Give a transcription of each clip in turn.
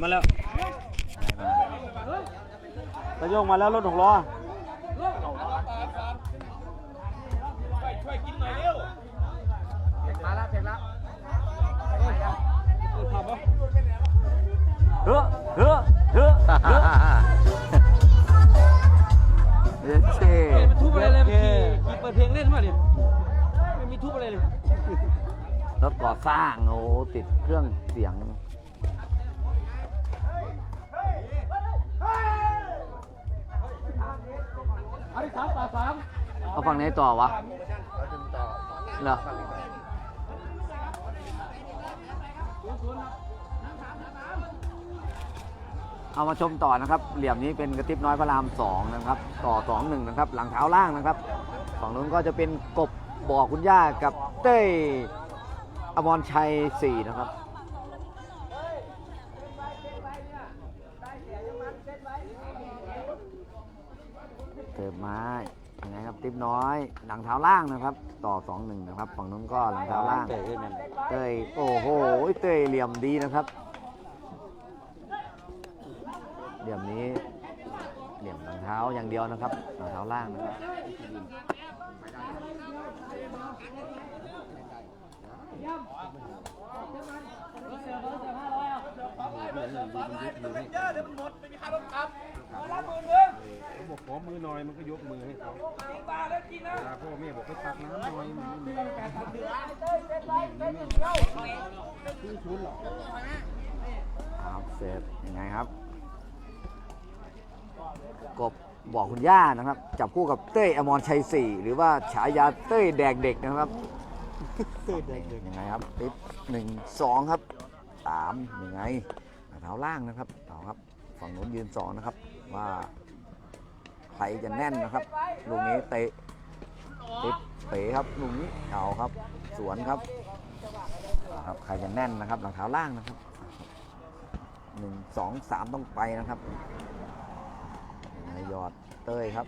มาแล้วตะโยงมาแล้วรถหกล้อมาแล้วเสร็จแล้วเฮ้อเฮ้อเฮ้อเฮ้อเย็นเช่มันทุบอะไรเลยเมื่อกี้ขี่เปิดเพลงเล่นมาดิไม่มีทุบอะไรเลยรถก่อสร้างโอ้ติดเครื่องเสียงามต่อสามเอาฝั่งไหนต่อวะเหรอเอามาชมต่อนะครับ เหลี่ยมนี้เป็นกระติบน้อยพระรามสองนะครับ ต่อสองหนึ่งนะครับ หลังเท้าล่างนะครับฝั่งนู้นก็จะเป็นกบบ่อคุณย่ากับเต้ยอมรชัยสี่นะครับ เติมไม้ยังไงครับ ติ๊บน้อย หลังเท้าล่างนะครับ ต่อสองหนึ่งนะครับ ฝั่งนู้นก็หลังเท้าล่าง เตะขึ้นนั่นเตยโอ้โหเตยเหลี่ยมดีนะครับ เหลี่ยมนี้ เหลี่ยมหลังเท้าอย่างเดียวนะครับ หลังเท้าล่างนะครับ เขาบอกขอมือหน่อยมันก็ยกมือให้เขาเวลาพ่อแม่บอกให้ตักน้ำหน่อยมันไม่คือชุนหรอครับเสร็จยังไงครับ กบบอกคุณย่านะครับ จับคู่กับเต้ยอมรชัยสี่หรือว่าฉายาเต้ยแดกเด็กนะครับเต้ยแดกเด็กยังไงครับติ๊บหนึ่งสองครับสามยังไง เท้าล่างนะครับเท้าครับฝั่งนู้นยืนสองนะครับ ว่าใครจะแน่นนะครับลูกนี้เตะติ๊บเตะครับลูกนี้เอาครับ สวนครับครับใครจะแน่นนะครับหลังเท้าล่างนะครับหนึ่งสองสามต้องไปนะครับนายยอดเต้ยครับ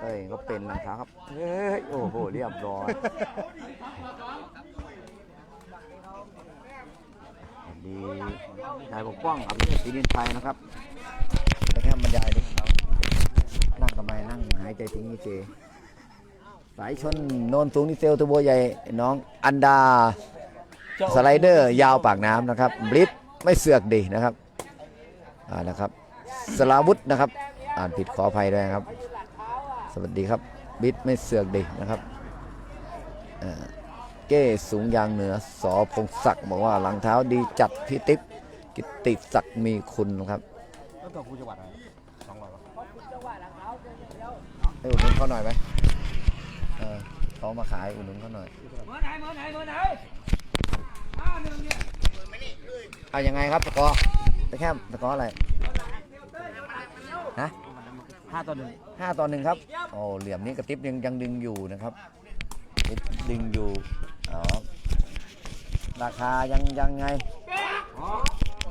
เต้ยก็เป็นนะครับครับเฮ้ยโอ้โหเรียบร้อย สวัสดีนายปกป้องอภิเชษศรีนินชัยนะครับไปแค่บรรยายดินั่งทำไมนั่งหายใจทิ้งนี่เจสายชนโนนสูงนี่เซลตัวโบใหญ่น้องอันดาสไลเดอร์ยาวปากน้ำนะครับบลิฟไม่เสือกดีนะครับอ่านะครับสลาวุธนะครับ อ่านผิดขออภัยด้วยครับ สวัสดีครับบลิฟไม่เสือกดีนะครับอ่า เก้สูงยางเหนือสอพงศักดิ์บอกว่าหลังเท้าดีจัดพี่ติ๊บกิตติศักดิ์มีคุณครับแล้วตัวกูจังหวัดอะไรสองร้อยวะให้อุดหนุนเขาหน่อยไหมเออเขามาขายอุดหนุนเขาหน่อยเมื่อไหนเมื่อไหนเมื่อไหนห้าหนึ่งเนี่ยเอายังไงครับตะกอตะแคมตะกออะไรฮะห้าต่อหนึ่งห้าต่อหนึ่งครับโอ้เหลี่ยมนี้กระติบยังยังดึงอยู่นะครับ ติ๊บดึงอยู่อ๋อราคายังยังไง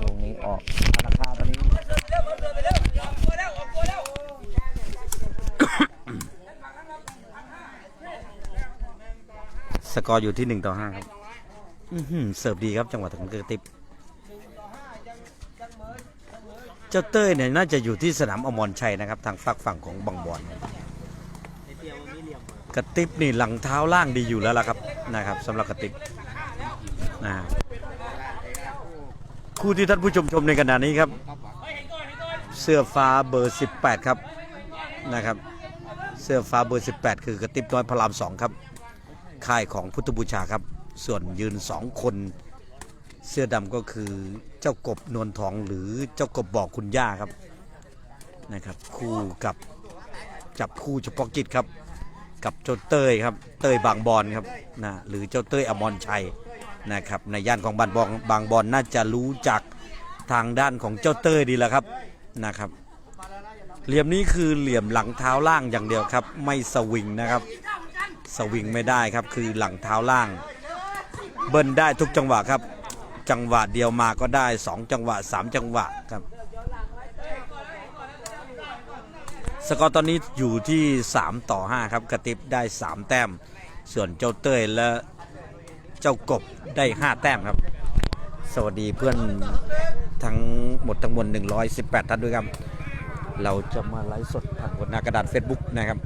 ลูกนี้ออกราคาตอนนี้สกอร์อยู่ที่หนึ่งต่อห้าครับเสิร์ฟดีครับจังหวะของกระติบเจ้าเต้ยเนี่ยน่าจะอยู่ที่สนามอมรชัยนะครับ ทางฝักฝั่งของบางบอน กระติบนี่หลังเท้าล่างดีอยู่แล้วล่ะครับนะครับสำหรับกระติบนะคู่ที่ท่านผู้ชมชมในขณะนี้ครับ เสื้อฟ้าเบอร์ 18 ครับนะครับ เสื้อฟ้าเบอร์ 18 คือกระติบน้อยพระรามสองครับค่ายของพุทธบูชาครับ ส่วนยืนสองคน เสื้อดำก็คือเจ้ากบนวลทองหรือเจ้ากบบอกคุณย่าครับนะครับ คู่กับจับคู่เฉพาะกิจครับ กับเจ้าเต้ยครับ เต้ยบางบอนครับนะหรือเจ้าเต้ยอมรชัยนะครับในย่านของบางบอนบางบอนน่าจะรู้จักทางด้านของเจ้าเต้ยดีแล้วครับนะครับ เหลี่ยมนี้คือเหลี่ยมหลังเท้าล่างอย่างเดียวครับ ไม่สวิงนะครับสวิงไม่ได้ครับคือหลังเท้าล่าง เบิ้ลได้ทุกจังหวะครับ จังหวะเดียวมาก็ได้ 2 จังหวะ 3 จังหวะครับ สกอร์ตอนนี้อยู่ที่ 3 ต่อ 5 ครับกระติบได้ 3 แต้ม ส่วนเจ้าเต้ยและเจ้ากบได้ 5 แต้มครับ สวัสดีเพื่อนทั้งหมดทั้งมวล118 ท่านด้วยครับ เราจะมาไลฟ์สดผ่านบนหน้ากระดาษ Facebook นะครับ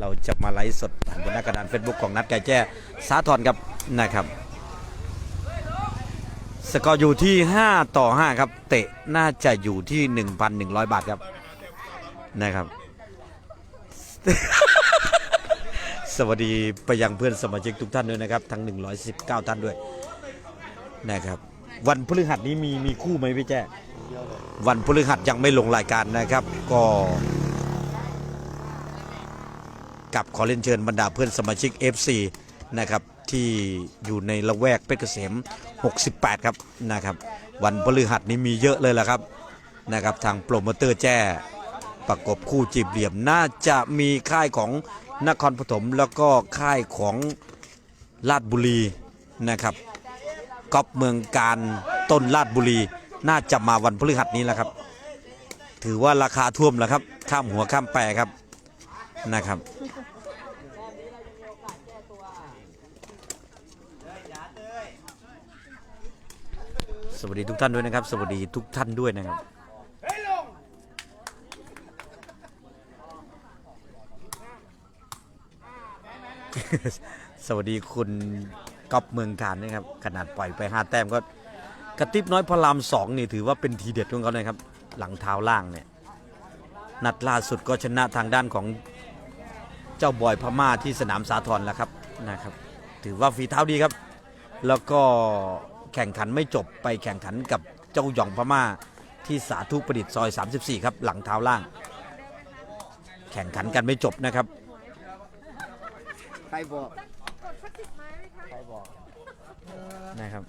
เราจะมาไลฟ์สดผ่านบนหน้ากระดาน Facebook ของนัดไก่แจ้สาธรครับนะครับ สกอร์อยู่ที่ 5 ต่อ 5 ครับ เตะน่าจะอยู่ที่ 1,100 บาทครับนะครับ สวัสดีไปยังเพื่อนสมาชิกทุกท่านด้วยนะครับ ทั้ง 119 ท่านด้วยนะครับ วันพฤหัสนี้มีมีคู่ไหมพี่แจ้วันพฤหัสยังไม่ลงรายการนะครับ ก็กับขอเรียนเชิญบรรดาเพื่อนสมาชิก FC นะครับที่อยู่ในละแวกเพชรเกษม 68 ครับนะครับ วันพฤหัสนี้มีเยอะเลยแหละครับนะครับ ทางโปรโมเตอร์แจ้ประกบคู่จีบเหลี่ยมน่าจะมีค่ายของนครปฐมแล้วก็ค่ายของลาดบุรีนะครับก๊อปเมืองการต้นลาดบุรี น่าจะมาวันพฤหัสนี้แหละครับ ถือว่าราคาท่วมแล้วครับ ข้ามหัวข้ามแปรครับนะครับ สวัสดีทุกท่านด้วยนะครับ สวัสดีทุกท่านด้วยนะครับ สวัสดีคุณก๊อฟเมืองการนะครับ ขนาดปล่อยไป5แต้มก็กระติบน้อยพระรามสองนี่ถือว่าเป็นทีเด็ดของเขานะครับ หลังเท้าล่างเนี่ยนัดล่าสุดก็ชนะทางด้านของเจ้าบอยพม่าที่สนามสาทรแล้วครับนะครับ ถือว่าฝีเท้าดีครับ แล้วก็ แข่งขันไม่จบไปแข่งขันกับเจ้าหยองพม่า ที่สาธุประดิษฐ์ซอย 34 ครับ หลังเท้าล่าง แข่งขันกันไม่จบนะครับ ใครบอกนะครับ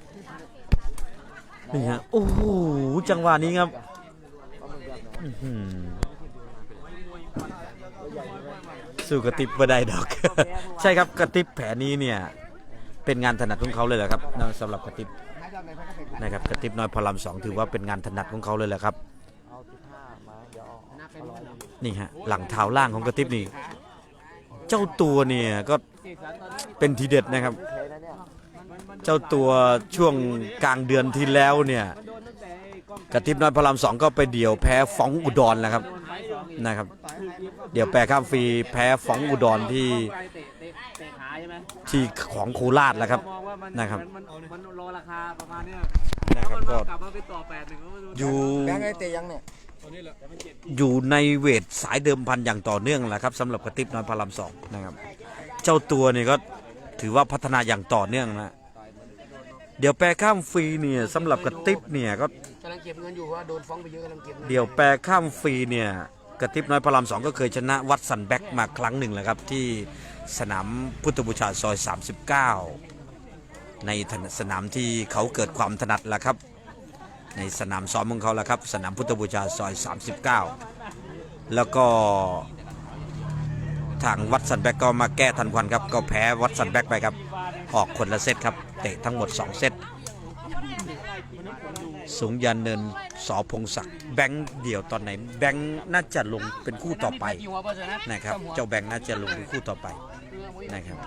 นี่ฮะโอ้โหจังหวะนี้ครับอื้อหือสู้กระติบไม่ได้ดอก ใช่ครับกระติบแผลนี้เนี่ย เป็นงานถนัดของเขาเลยแหละครับนะสำหรับกระติบ นะครับกระติบน้อยพลามสองถือว่าเป็นงานถนัดของเขาเลยแหละครับนี่ฮะหลังเท้าล่างของกระติบนี่ เจ้าตัวเนี่ยก็เป็นทีเด็ดนะครับ เจ้าตัวช่วงกลางเดือนที่แล้วเนี่ยกระติบน้อยพระรามสองก็ไปเดี่ยวแพ้ฟ้องอุดรแล้วครับนะครับ เดี๋ยวแปรข้ามฟรีแพ้ฟ้องอุดรที่ ที่ของโคราชแล้วครับ นะครับ มันมันรอราคาประมาณเนี้ยนะครับก็กลับมาไปต่อแปดหนึ่งก็ไม่รู้อยู่แบงค์ไอเตยังเนี่ยอยู่ในเวทสายเดิมพันอย่างต่อเนื่องแหละครับสำหรับกระติบน้อยพระรามสองนะครับ เจ้าตัวเนี่ยก็ถือว่าพัฒนาอย่างต่อเนื่องนะเดี๋ยวแปรข้ามฟรีเนี่ยสำหรับกระติบเนี่ยก็กำลังเก็บเงินอยู่ว่าโดนฟ้องไปเยอะกำลังเก็บเดี๋ยวแปรข้ามฟรีเนี่ยกระติบน้อยพระรามสองก็เคยชนะวัดสันแบ็กมาครั้งหนึ่งแหละครับที่ สนามพุทธบูชาซอย 39 ในสนามที่เขาเกิดความถนัดแหละครับ ในสนามซ้อมของเขาแหละครับ สนามพุทธบูชาซอย 39 แล้วก็ทางวัดสันแบกก็มาแก้ทันควันครับ ก็แพ้วัดสันแบกไปครับ ออกคนละเซตครับ เตะทั้งหมด 2 เซตสูงยันเนินสอพงศักดิ์แบงค์เดี่ยวตอนไหน แบงค์น่าจะลงเป็นคู่ต่อไปนะครับ เจ้าแบงค์น่าจะลงเป็นคู่ต่อไป นะครับ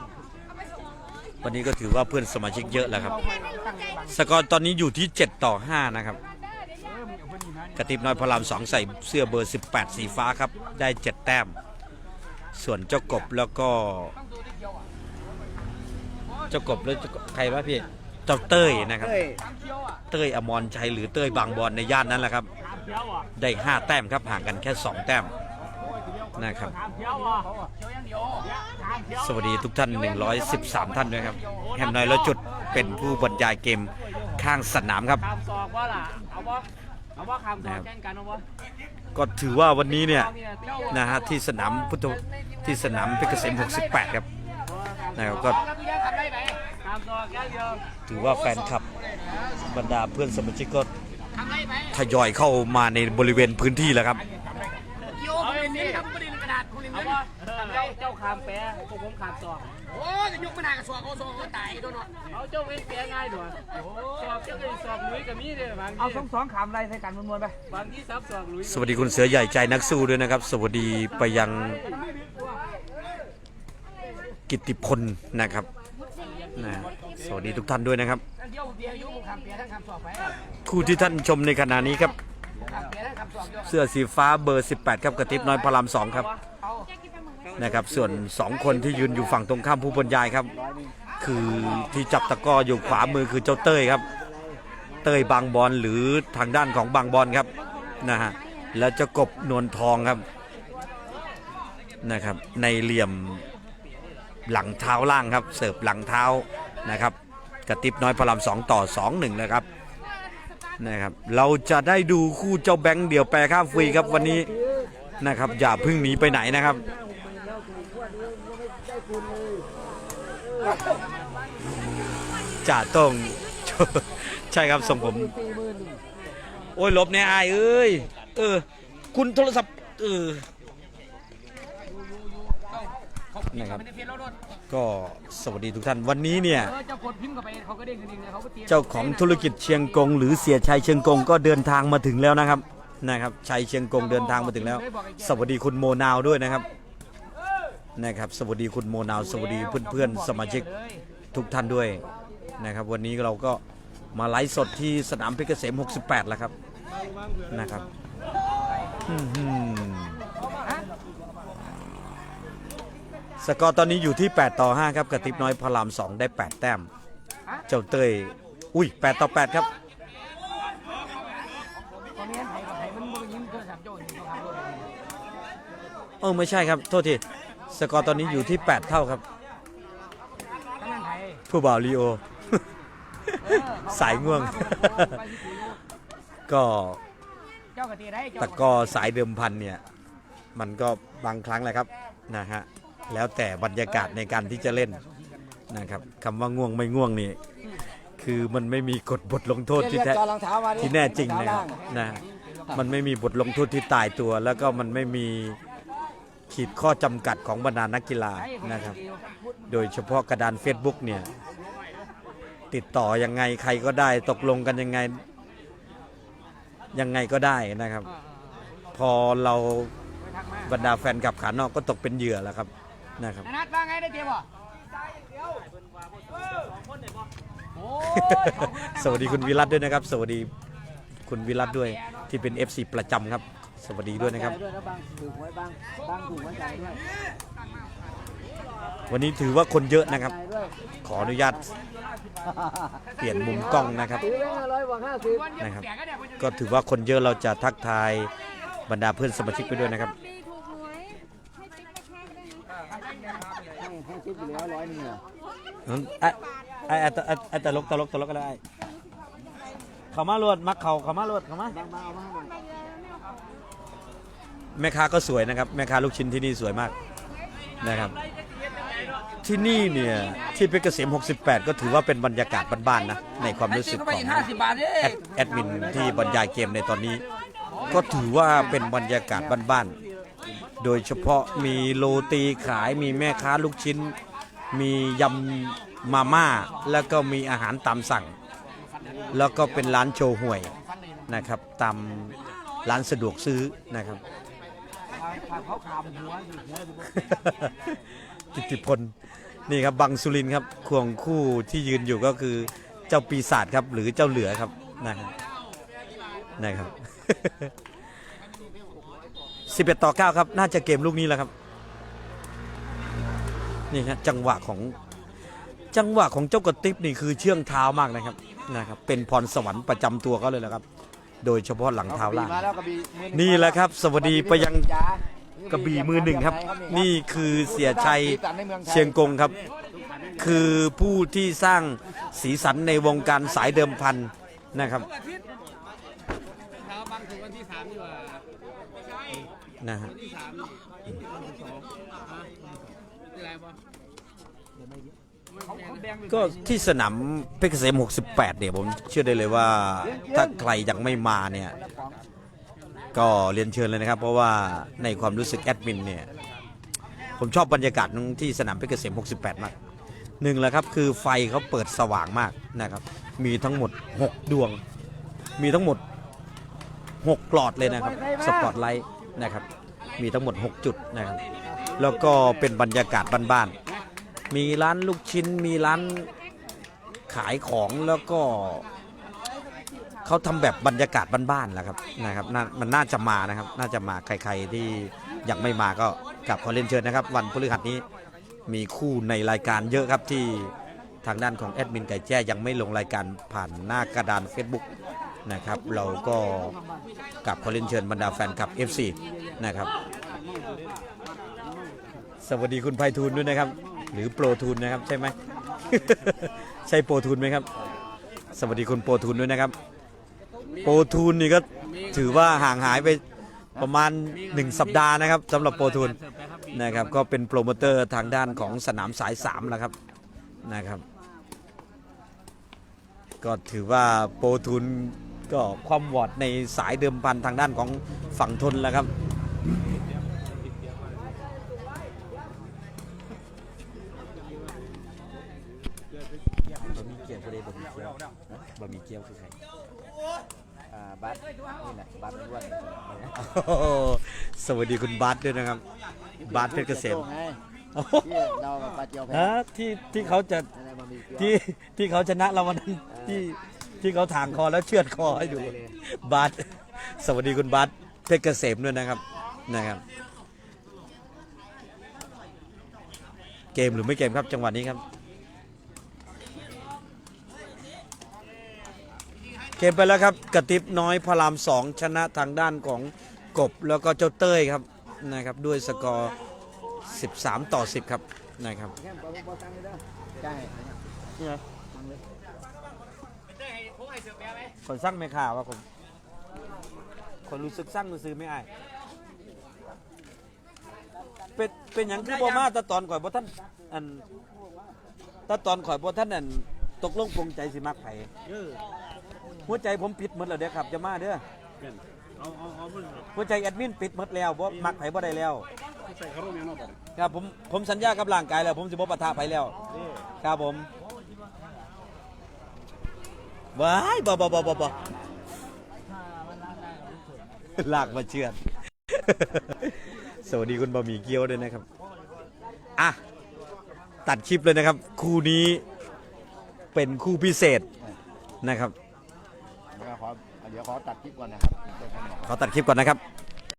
วันนี้ก็ถือว่าเพื่อนสมาชิกเยอะแล้วครับ สกอร์ตอนนี้อยู่ที่ 7 ต่อ 5 นะครับ กระติบน้อยพระรามสองใส่เสื้อเบอร์ 18 สีฟ้าครับ ได้ 7 แต้ม ส่วนเจ้ากบแล้วก็ เจ้ากบแล้วเจ้าใครวะพี่เจ้าเต้ยนะครับ เต้ยอมรชัยหรือเต้ยบางบอนในย่านนั้นแหละครับ ได้ 5 แต้มครับห่างกันแค่ 2 แต้ม นะครับ สวัสดีทุกท่าน 113 ท่านด้วยครับแฮมน้อยแล้วจุดเป็นผู้บรรยายเกมข้างสนามครับขามซอกว่าล่ะเอาว่าเอาว่าขามซอกแข่งกันเอาว่าก็ถือว่าวันนี้เนี่ยนะฮะที่สนามพุทธที่สนามเพชรเกษม 68 ครับนะครับก็ขามซอกแค่เดียวถือว่าแฟนคลับบรรดาเพื่อนสมาชิกก็ทยอยเข้ามาในบริเวณพื้นที่แล้วครับ เอาเน้นครับประเด็นกระดาษเอาว่าเจ้าเจ้าขามแปรพวกผมขามซอกโอ้ยยกไม่ได้กับสวกเอาสวกเขาตายโดนเนาะเอาเจ้าเว้นแปรง่ายหน่อยสอบเจ้าเลยสอบลุยกับมีเด้อบางเอาทีสองสองขามอะไรใส่กันมวนๆไปบางที่ซับสอบลุยสวัสดีคุณเสือใหญ่ใจนักสู้ด้วยนะครับ สวัสดีไปยังกิตติพลนะครับนะสวัสดีทุกท่านด้วยนะครับนั่นเดียวเบียร์อยู่ผมคำเปียทั้งคำสอบไปคู่ที่ท่านชมในขณะนี้ครับคำเปียทั้งคำสอบเดียวเสื้อสีฟ้าเบอร์ 18 ครับกระติบน้อยพระรามสองครับเอา นะครับ ส่วน 2 คนที่ยืนอยู่ฝั่งตรงข้ามผู้บรรยายครับ คือที่จับตะก้ออยู่ขวามือคือเจ้าเต้ยครับ เต้ยบางบอลหรือทางด้านของบางบอลครับนะฮะแล้วเจะกบนวลทองครับนะครับ ในเหลี่ยมหลังเท้าล่างครับ เสิร์ฟหลังเท้านะครับกระติบน้อยพระรามสองต่อ2-1นะครับนะครับ เราจะได้ดูคู่เจ้าแบงค์เดี่ยวแปรข้ามฟรีครับวันนี้นะครับ อย่าเพึ่งหนีไปไหนนะครับ จ่าตรงใช่ครับส่งผม โอ้ยลบในอายเอ้ย เออ คุณโทรศัพท์เออนะครับก็สวัสดีทุกท่านวันนี้เนี่ย เจ้าของธุรกิจเชียงกง หรือเสียชัยเชียงกงก็เดินทางมาถึงแล้วนะครับนะครับชัยเชียงกงเดินทางมาถึงแล้ว สวัสดีคุณโมนาวด้วยนะครับ นะครับ สวัสดีคุณโมนาว สวัสดีเพื่อนๆ สมาชิกทุกท่านด้วยนะครับ วันนี้เราก็มาไลฟ์สดที่สนามเพชรเกษม 68 แล้วครับนะครับอื้อหือสกอร์ตอนนี้อยู่ที่ 8 ต่อ 5 ครับกระติบน้อยพระราม 2 ได้ 8 แต้ม เจ้าเต้ยอุ้ย 8 ต่อ 8 ครับตอนนี้ไทยกับไทยมันมือยิ้มโทรศัพท์โจ้ยเขาขับรถเออไม่ใช่ครับ โทษที สกอร์ตอนนี้อยู่ที่ 8 เท่าครับทั้งนั้นไทยผู้บ่าวลีโอเออเขสายง่วงไปที่กูอยู่ก็เจ้ากะตีได้เจ้าตะกร้อสายเดิมพันเนี่ย มันก็บางครั้งแหละครับนะฮะแล้วแต่บรรยากาศในการที่จะเล่นนะครับคำว่าง่วงไม่ง่วงนี่ คือมันไม่มีกฎบทลงโทษที่แท้จอรองเท้ามาดิที่แน่จริงนะครับองเท้าล่างนะมันไม่มีบทลงโทษที่ตายตัว แล้วก็มันไม่มี ขีดข้อจำกัดของบรรดานักกีฬานะครับ โดยเฉพาะกระดาน Facebook เนี่ยติดต่อยังไงใครก็ได้ตกลงกันยังไงยังไงก็ได้นะครับ พอเราไปทักมาบรรดาแฟนกับขานอกก็ตกเป็นเหยื่อแล้วครับนะครับนัดว่าไงได้เตรียมบ่โอ้ยขอบณสวัสดีคุณวิรัตด้วยนะครับ สวัสดีคุณวิรัตด้วยที่เป็น FC ประจำครับ สวัสดีด้วยนะครับ ด้วยนะบางถูกหวยบางบางถูกหัวใจด้วยวันนี้ถือว่าคนเยอะนะครับ ใจด้วยขออนุญาตเปลี่ยนมุมกล้องนะครับ ถือไว้ห้าร้อยบวกห้าสิบนะครับ ก็ถือว่าคนเยอะเราจะทักทายบรรดาเพื่อนสมาชิกไปด้วยนะครับ ดีถูกหวยให้ติ๊กไปแค่ได้ไหมให้ให้ชิปอยู่แล้วร้อยหนึงเหรอไอ้ไอ้ไอ้ไอ้ไอ้ตลกตลกตลกก็ได้ เขามาลวดมักเขาเขามาลวดเขามาบางบางเอามาให้หน่อย แม่ค้าก็สวยนะครับ แม่ค้าลูกชิ้นที่นี่สวยมากนะครับ ที่นี่เนี่ยที่เพชรเกษม 68 ก็ถือว่าเป็นบรรยากาศบ้านๆนะในความรู้สึกของห้าสิบบาทเด้แอดแอดมินที่บรรยายเกมในตอนนี้ ก็ถือว่าเป็นบรรยากาศบ้านๆโดยเฉพาะมีโรตีขายมีแม่ค้าลูกชิ้น มียำมาม่า แล้วก็มีอาหารตามสั่ง แล้วก็เป็นร้านโชว์หวยนะครับตามร้านสะดวกซื้อนะครับ เขาขามหัวสิหัวกิติพลนี่ครับบังสุรินครับควงคู่ที่ยืนอยู่ก็คือเจ้าปีศาจครับ หรือเจ้าเหลือครับนะครับนะครับ11ต่อ9ครับ น่าจะเกมลูกนี้แล้วครับ นี่ฮะจังหวะของจังหวะของเจ้ากระติบนี่คือเชื่องเท้ามากนะครับนะครับ เป็นพรสวรรค์ประจำตัวเขาเลยแหละครับ โดยเฉพาะหลังเท้าล่างมาแล้วกระบี่มือหงนี่แหละครับ สวัสดีไปยังจ๋ากระบี่มือหนึ่งครับ นี่นี่คือเสียชัยสีสันในมือไทเชียงกงครับ คือผู้ที่สร้างสีสันในวงการสายเดิมพันนะครับเช้าบางถึงวันที่สามดีกว่านะฮะ ก็ที่สนามเพชรเกษม 68 เนี่ยผมเชื่อได้เลยว่าถ้าใครยังไม่มาเนี่ย ก็เรียนเชิญเลยนะครับ เพราะว่าในความรู้สึกแอดมินเนี่ย ผมชอบบรรยากาศที่สนามเพชรเกษม 68 มากหนึ่งแหละครับคือไฟเขาเปิดสว่างมากนะครับ มีทั้งหมด 6 ดวง มีทั้งหมด6ปลอดเลยนะครับสปอตไลท์นะครับ มีทั้งหมด 6 จุดนะครับ แล้วก็เป็นบรรยากาศบ้านๆ มีร้านลูกชิ้นมีร้านขายของแล้วก็เขาทำแบบบรรยากาศบ้านๆแหละครับนะครับนามันน่าจะมานะครับ น่าจะมาใครๆที่ยังไม่มาก็กลับขอเรียนเชิญนะครับ วันพฤหัสนี้มีคู่ในรายการเยอะครับที่ทางด้านของแอดมินไก่แจ้ยังไม่ลงรายการผ่านหน้ากระดาน Facebook นะครับ เราก็กลับขอเรียนเชิญบรรดาแฟนคลับ FC นะครับ สวัสดีคุณไพฑูรย์ด้วยนะครับ หรือโปรทูนนะครับใช่ไหม ใช่โปรทูนไหมครับ สวัสดีคุณโปรทูนด้วยนะครับ โปรทูนนี่ก็ถือว่าห่างหายไปประมาณ 1 สัปดาห์นะครับสำหรับโปรทูนนะครับ ก็เป็นโปรโมเตอร์ทางด้านของสนามสาย3แล้วครับนะครับ ก็ถือว่าโปรทูนก็ความวอดในสายเดิมพันทางด้านของฝั่งทนแล้วครับ บะหมี่เกี๊ ยวก็ได้บะหมี่เกี๊ยวบะหมี่เกี๊ยวคือใครอ่าบัตรนี่แหละบัตรล้วนสวัสดีคุณบาสด้วยนะครับบาสเพชรเกษมที่เรากับปลาเจียวแพ้ฮะที่ที่เขาจะที่ที่เขาชนะเราวันนั้นที่ที่เขาถางคอแล้วเชือดคอให้ดูบาสสวัสดีคุณบาสเพชรเกษมด้วยนะครับนะครับ เกมหรือไม่เกมครับจังหวะนี้ครับ เกมไปแล้วครับกระติบน้อยพระรามสองชนะทางด้านของกบแล้วก็เจ้าเต้ยครับนะครับด้วยสกอร์ 13 ต่อ 10 ครับนะครับแค่ปลาปลาตังเลยเด้อใช่คนสร้างไม่ข่าวว่าผมคนรู้สึกสร้างซื้อไม่อายเป็นเป็นอย่างคือบ่มาแตะตอนข่อยบ่ท่านอันแตะตอนข่อยบ่ท่านอันตกลงปรงใจสิมักไผ หัวใจผมปิดหมดแล้วเด้อครับจะมาเด้อเอาเอาเอาเพิ่นหัวใจแอดมินปิดหมดแล้วบ่มักไผบ่ได้แล้ว ใส่คารมยังนอกไปครับผมผมสัญญากับร่างกายแล้ว ผมสิบ่ปะทะไผแล้วครับผมว้ายบ่บ่บ่บ่บ่ลากมาเชือด สวัสดีคุณบะหมี่เกี๊ยวด้วยนะครับ อะ ตัดคลิปเลยนะครับ คู่นี้เป็นคู่พิเศษนะครับเดี๋ยวขอ เดี๋ยวขอตัดคลิปก่อนนะครับขอตัดคลิปก่อนนะครับ